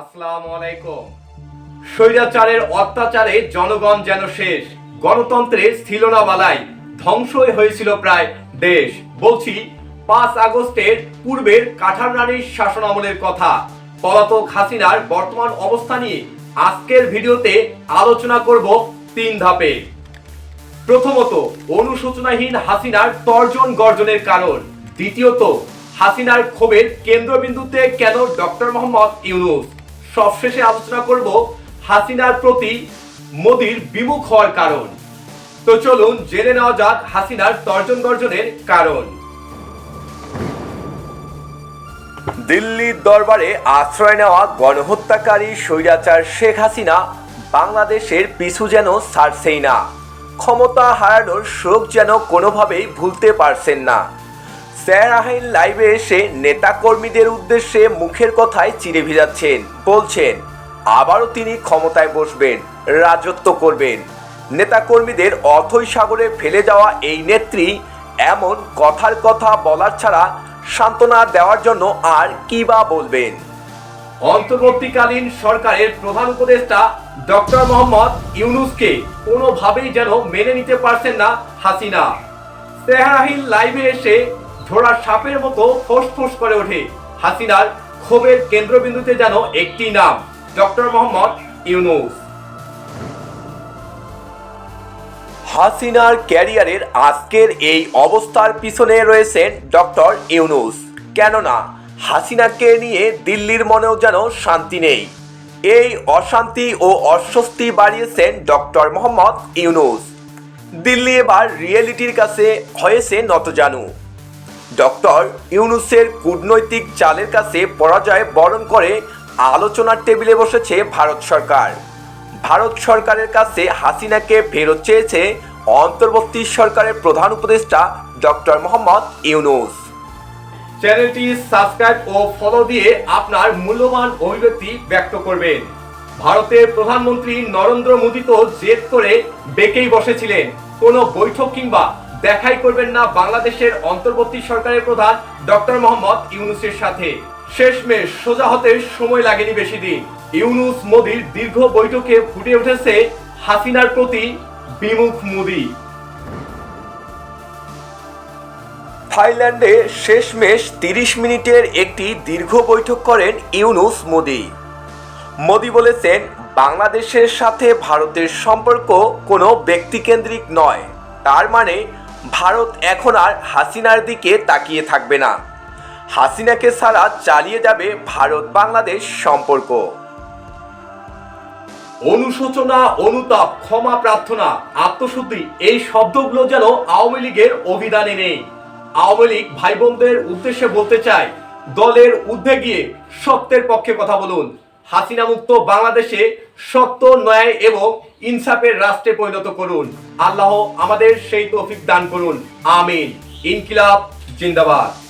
আসসালামু আলাইকুম। স্বৈরাচারের অত্যাচারে জনগণ যেন শেষ। ছিল না বালাই ধ্বংসই হয়েছিল প্রায় দেশ। বলছি, পাঁচ আগস্টের পূর্বের কাঠার রানীর শাসন আমলের কথা। পলাতক হাসিনার বর্তমান অবস্থা নিয়ে আজকের ভিডিওতে আলোচনা করব তিন ধাপে। প্রথমত, অনুশোচনাহীন হাসিনার তর্জন গর্জনের কারণ। দ্বিতীয়ত, হাসিনার ক্ষোভের কেন্দ্রবিন্দুতে কেন ডক্টর মোহাম্মদ ইউনুস? সবশেষে আলোচনা করব হাসিনার প্রতি মোদির বিমুখ হওয়ার কারণ। তো চলুন জেনে নেওয়া যাক হাসিনার তর্জন গর্জনের কারণ। দিল্লির দরবারে আশ্রয় নেওয়া গণহত্যাকারী স্বৈরাচার শেখ হাসিনা বাংলাদেশের পিছু যেন ছাড়ছেই না। ক্ষমতা হারানোর শোক যেন কোনোভাবেই ভুলতে পারছেন না। স্যার আহাইন লাইভে এসে নেতাকর্মীদের উদ্দেশ্যে মুখের কথায় চিড়ে ভিজাচ্ছেন, বলছেন, আবারও তিনি ক্ষমতায় বসবেন, রাজত্ব করবেন। নেতাকর্মীদের অথৈ সাগরে ফেলে যাওয়া এই নেত্রী এমন কথার কথা বলার ছাড়া সান্ত্বনা দেওয়ার জন্য আর কি বা বলবেন? অন্তর্বর্তীকালীন সরকারের প্রধান উপদেষ্টা ডক্টর মোহাম্মদ ইউনুসকে কোনোভাবেই যেন মেনে নিতে পারছেন না হাসিনা। সেহারাহিন লাইভে এসে ঝোড়া সাপের মতো ফোঁস করে ওঠে। হাসিনার ক্ষোভের কেন্দ্রবিন্দুতে যেন একটি নাম, ডক্টর মোহাম্মদ ইউনুস। হাসিনার ক্যারিয়ারের আজকের এই অবস্থার পিছনে রয়েছেন ডক্টর ইউনুস। কেননা, হাসিনাকে নিয়ে দিল্লির মনেও যেন শান্তি নেই। এই অশান্তি ও অস্বস্তি বাড়িয়েছেন ডক্টর মোহাম্মদ ইউনুস। দিল্লি এবার রিয়েলিটির কাছে হয়েছে নতজানু। ডক্টর ইউনুসের কূটনৈতিক চালের কাছে পরাজয় বরণ করে আলোচনার টেবিলে বসেছে ভারত সরকার। ভারত সরকারের কাছে হাসিনাকে ফেরত চেয়েছে অন্তর্বর্তী সরকারের প্রধান উপদেষ্টা ডক্টর মোহাম্মদ ইউনুস। চ্যানেলটি সাবস্ক্রাইব ও ফলো দিয়ে আপনার মূল্যবান অভিব্যক্তি ব্যক্ত করবেন। ভারতের প্রধানমন্ত্রী নরেন্দ্র মোদী তো জেদ করে বেঁকেই বসেছিলেন। কোনো বৈঠক কিংবা দেখাই করবেন না বাংলাদেশের অন্তর্বর্তী সরকারের প্রধান ডক্টর মোহাম্মদ ইউনুসের সাথে। শেষমেশ সোজা হতে সময় লাগেনি বেশি দিন ইউনুস মোদির দীর্ঘ বৈঠকে ফুটে উঠেছে হাসিনার প্রতি বিমুখ মোদী। থাইল্যান্ডে শেষমেশ তিরিশ মিনিটের একটি দীর্ঘ বৈঠক করেন ইউনুস মোদি। মোদি বলেছেন, বাংলাদেশের সাথে ভারতের সম্পর্ক কোনো ব্যক্তিকেন্দ্রিক নয়। তার মানে ভারত এখন আর হাসিনার দিকে তাকিয়ে থাকবে না। হাসিনাকে ছাড়া চালিয়ে যাবে ভারত বাংলাদেশ সম্পর্ক। অনুশোচনা, অনুতাপ, ক্ষমা প্রার্থনা, আত্মশুদ্ধি, এই শব্দগুলো যেন আওয়ামী লীগের অভিধানে নেই। আওয়ামী লীগ ভাই বোনদের উদ্দেশ্যে বলতে চাই দলের ঊর্ধ্বে গিয়ে সত্যের পক্ষে কথা বলুন। হাসিনা মুক্ত বাংলাদেশে সত্য, ন্যায় এবং ইনসাফের রাষ্ট্রে পরিণত করুন। আল্লাহ আমাদের সেই তৌফিক দান করুন। আমিন। ইনকিলাব, জিন্দাবাদ।